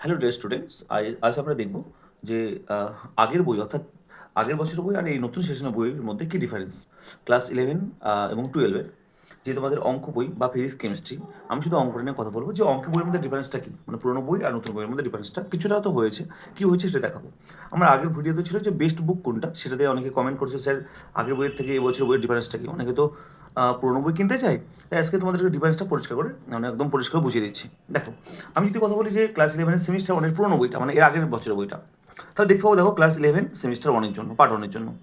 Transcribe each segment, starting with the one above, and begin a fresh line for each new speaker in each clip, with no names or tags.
Hello day students আজ আমরা দেখব যে আগের বই, অর্থাৎ আগের বছরের বই আর এই নতুন সেশনের বইয়ের মধ্যে কী ডিফারেন্স ক্লাস ইলেভেন এবং টুয়েলভের যে তোমাদের অঙ্ক বই বা ফিজিক্স কেমিস্ট্রি আমি শুধু অঙ্কটা নিয়ে কথা বলব, যে অঙ্ক বইয়ের মধ্যে ডিফারেন্সটা কী? মানে পুরোনো বই আর নতুন বইয়ের মধ্যে ডিফারেন্সটা কিছুটা তো হয়েছে। কী হয়েছে সেটা দেখাবো। আমার আগের ভিডিওতে ছিল যে বেস্ট বুক কোনটা? সেটা দিয়ে অনেকে কমেন্ট করছে স্যার আগের বইয়ের থেকে এই বছর বইয়ের ডিফারেন্সটা কী? অনেকে তো পুরোনো বই কিনতে চাই, তাই আজকে তোমাদেরকে ডিফারেন্সটা পরিষ্কার করে মানে একদম পরিষ্কার বুঝিয়ে দিচ্ছি। দেখো, আমি যদি কথা বলি যে ক্লাস ইলেভেনের সেমিস্টার ওয়ানের পুরোনো বইটা মানে এর আগের বছরের বইটা, তাহলে দেখতে পাবো দেখো ক্লাস ইলেভেন সেমিস্টার ওয়ানের জন্য পার্ট ওয়ানের জন্য।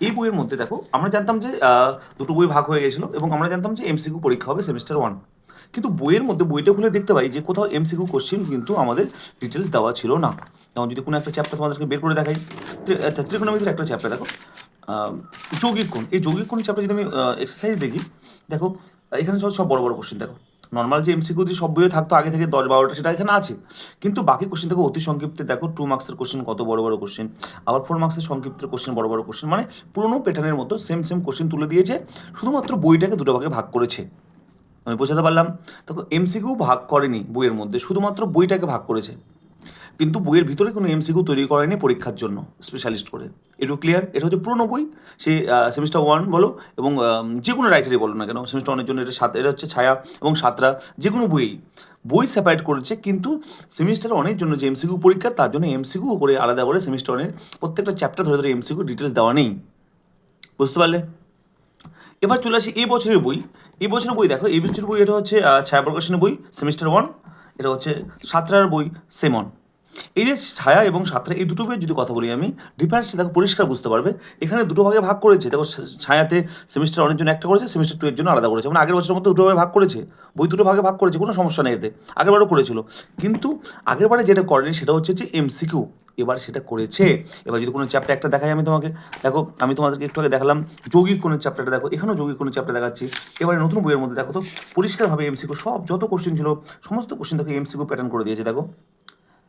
এই বইয়ের মধ্যে দেখো, আমরা জানতাম যে দুটো বই ভাগ হয়ে গেছিল এবং আমরা জানতাম যে এমসিকিউ পরীক্ষা হবে সেমিস্টার ওয়ান কিন্তু বইয়ের মধ্যে, বইটা খুলে দেখতে পাই যে কোথাও এমসিকিউ কোশ্চেন কিন্তু আমাদের ডিটেলস দেওয়া ছিল না। যেমন যদি কোনো একটা চ্যাপ্টার তোমাদেরকে বের করে দেখাই, ত্রি- ত্রিকোণমিতির একটা চ্যাপ্টার দেখো। যৌগিক কোণ এই যৌগিক কোণ চ্যাপ্টার যদি আমি এক্সারসাইজ দেখি, দেখো, এখানে সব সব বড় বড় কোশ্চেন দেখো। নর্মাল যে এমসিকিউ যে সব বইয়ে থাকতো, আগে থেকে দশ বারোটা সেটা এখানে আছে। কিন্তু বাকি কোশ্চেন দেখো, অতি সংক্ষিপ্তে দেখো টু মার্কসের কোশ্চেন কত বড় বড় কোশ্চেন আবার ফোর মার্কসের সংক্ষিপ্তের কোশ্চেন বড় বড় কোশ্চেন মানে পুরোনো প্যাটার্নের মতো সেম সেম কোশ্চেন তুলে দিয়েছে। শুধুমাত্র বইটাকে দুটো ভাগে ভাগ করেছে। আমি বোঝাতে পারলাম? দেখো এমসিকিউ ভাগ করেনি বইয়ের মধ্যে, শুধুমাত্র বইটাকে ভাগ করেছে। কিন্তু বইয়ের ভিতরে কোনো এমসিকিউ তৈরি করেনি পরীক্ষার জন্য স্পেশালিস্ট করে। এটু ক্লিয়ার এটা হচ্ছে পুরোনো বই। সে সেমিস্টার ওয়ান বলো, এবং যে কোনো রাইটারই বলো না কেন সেমিস্টার ওয়ানের জন্য এটা সাত, এটা হচ্ছে ছায়া এবং সাতরা যে কোনো বই বই সেপারেট করেছে, কিন্তু সেমিস্টার ওয়ানের জন্য যে এমসিকিউ পরীক্ষা, তার জন্য এমসিকিউ করে আলাদা করে সেমিস্টার ওয়ানের প্রত্যেকটা চ্যাপ্টার ধরে ধরে এমসিকিউ ডিটেলস দেওয়া নেই। বুঝতে পারলে? এবার চলে আসি এই বছরের বই। এই বছরের বই দেখো এই বছরের বই এটা হচ্ছে ছায়া প্রকাশনের বই সেমিস্টার ওয়ান এটা হচ্ছে সাতরার বই সেমন এই যে ছায়া এবং সাতরা, এই দুটো বইয়ের যদি কথা বলি আমি ডিফারেন্সটা দেখো পরিষ্কার বুঝতে পারবে। এখানে দুটো ভাগে ভাগ করেছে। দেখো ছায়াতে সেমিস্টার ওয়ানের জন্য একটা করেছে সেমিস্টার টু এর জন্য আলাদা করেছে। মানে আগের বছরের মতো দুটো ভাগে ভাগ করেছে। বই দুটো ভাগে ভাগ করেছে, কোনো সমস্যা নেই এতে। আগেরবারও করেছিল। কিন্তু আগেরবারে যেটা করেনি সেটা হচ্ছে যে এমসিকিউ এবার সেটা করেছে। এবার যদি কোনো চ্যাপ্টার একটা দেখাই আমি তোমাকে। দেখো, আমি তোমাদেরকে একটু আগে দেখালাম যৌগিক কোনো চ্যাপ্টারটা দেখো, এখানেও যৌগিক কোনো চ্যাপ্টার দেখাচ্ছি। এবারে নতুন বইয়ের মধ্যে দেখো তো, পরিষ্কারভাবে এমসিকিউ সব যত কোশ্চেন ছিল, সমস্ত কোশ্চেন দেখো এমসিকিউ প্যাটার্ন করে দিয়েছে। দেখো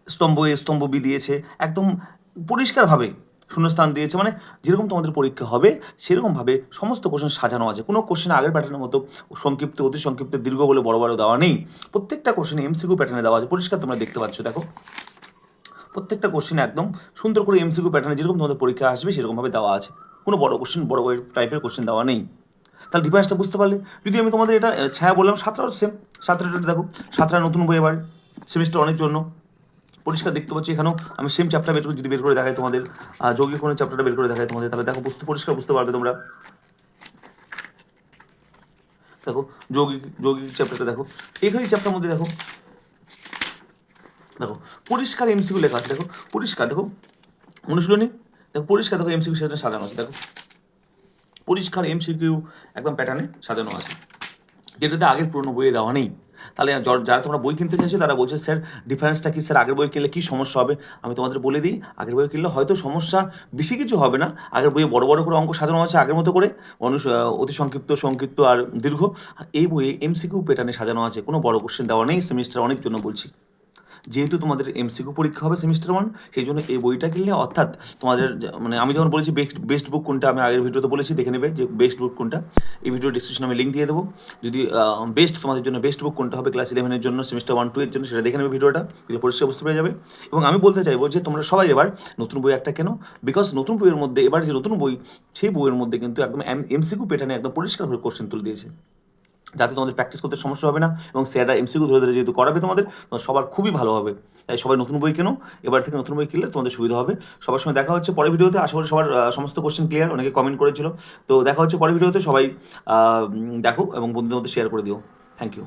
স্তম্ভ এ স্তম্ভ বি দিয়েছে, একদম পরিষ্কারভাবে শূন্যস্থান দিয়েছে মানে যেরকম তোমাদের পরীক্ষা হবে, সেরকমভাবে সমস্ত কোশ্চেন সাজানো আছে। কোনো কোশ্চেন আগের প্যাটার্নের মতো সংক্ষিপ্ত, অতি সংক্ষিপ্ত, দীর্ঘ বলে বড় বড় দেওয়া নেই। প্রত্যেকটা কোশ্চেনে এমসিকিউ প্যাটার্নে দেওয়া আছে, পরিষ্কার তোমরা দেখতে পাচ্ছ, দেখো। প্রত্যেকটা কোশ্চেন একদম সুন্দর করে এমসিকিউ প্যাটার্নে যেরকম তোমাদের পরীক্ষা আসবে, সেরকমভাবে দেওয়া আছে। কোনো বড় কোশ্চেন বড় টাইপের কোশ্চেন দেওয়া নেই। তাহলে ডিফারেন্সটা বুঝতে পারলে, যদি আমি তোমাদের এটা ছায়া বললাম সাতটাও সেম সাতটা দেখো, সাতটা নতুন বই এবার সেমিস্টার অনেক জন্য। পরিষ্কার দেখতে পাচ্ছি এখানেও। আমি সেম চ্যাপ্টার বের যদি বের করে দেখাই তোমাদের। যৌগিক কোনো চ্যাপ্টারটা বের করে দেখাই তোমাদের, তাহলে দেখো বুঝতে পরিষ্কার বুঝতে পারবে তোমরা। দেখো, যৌগিক যৌগিক চ্যাপ্টারটা দেখো। এখানে চ্যাপ্টার মধ্যে দেখো। দেখো, পরিষ্কার এমসিকিউ লেখা আছে, দেখো। পরিষ্কার, দেখো। অনুশীলনী দেখো, পরিষ্কার, দেখো এমসিকিউ সেটা সাজানো আছে, দেখো। পরিষ্কার এমসিকিউ একদম প্যাটার্নে সাজানো আছে। যেটাতে আগের পুরনো বইয়ে দেওয়া নেই। তাহলে যারা তোমরা বই কিনতে চাইছো, তারা বলছে, স্যার ডিফারেন্সটা কি? স্যার, আগের বই কিনলে কী সমস্যা হবে? আমি তোমাদের বলে দিই, আগের বই কিনলে হয়তো সমস্যা বেশি কিছু হবে না। আগের বইয়ে বড় বড় করে অঙ্ক সাজানো আছে আগের মতো করে। মানুষ অতি সংক্ষিপ্ত সংক্ষিপ্ত আর দীর্ঘ। এই বইয়ে এমসিকিউ প্যাটার্নে সাজানো আছে। কোনো বড় কোশ্চেন দেওয়া নেই। সেমিস্টার অনেক জন্য বলছি। যেহেতু তোমাদের এমসিকিউ পরীক্ষা হবে সেমিস্টার ওয়ান সেই জন্য এই বইটা কিনলে অর্থাৎ তোমাদের মানে আমি যখন বলেছি বেস্ট বেস্ট বুক কোনটা আমি আগের ভিডিওতে বলেছি, দেখে নেবে যে বেস্ট বুক কোনটা। এই ভিডিও ডিসক্রিপশনে আমি লিঙ্ক দিয়ে দেবো। যদি বেস্ট তোমাদের জন্য বেস্ট বুক কোনটা হবে ক্লাস ইলেভেনের জন্য সেমিস্টার ওয়ান টু এর জন্য, সেটা দেখে নেবে ভিডিওটা তাহলে পরিষ্কার বুঝতে পেরে যাবে। এবং আমি বলতে চাইব যে তোমরা সবাই এবার নতুন বই একটা কেন বিকজ নতুন বইয়ের মধ্যে, এবার যে নতুন বই, সেই বইয়ের মধ্যে কিন্তু একদম এমসিকিউ প্যাটার্নে একদম পরিষ্কারভাবে কোশ্চেন তুলে দিয়েছে। যাতে তোমাদের প্র্যাকটিস করতে সমস্যা হবে না এবং স্যাররা এমসিকিউ ধরে ধরে যেহেতু করাবে তোমাদের সবার খুবই ভালো হবে। তাই সবাই নতুন বই কেনো, এবার থেকে নতুন বই কিনলে তোমাদের সুবিধা হবে। সবার সঙ্গে দেখা হচ্ছে পরের ভিডিওতে, আশা করি সবার সমস্ত কোশ্চেন ক্লিয়ার অনেকে কমেন্ট করেছিল। তো দেখা হচ্ছে পরের ভিডিওতে, সবাই দেখো এবং বন্ধুদের মধ্যে শেয়ার করে দিও। Thank you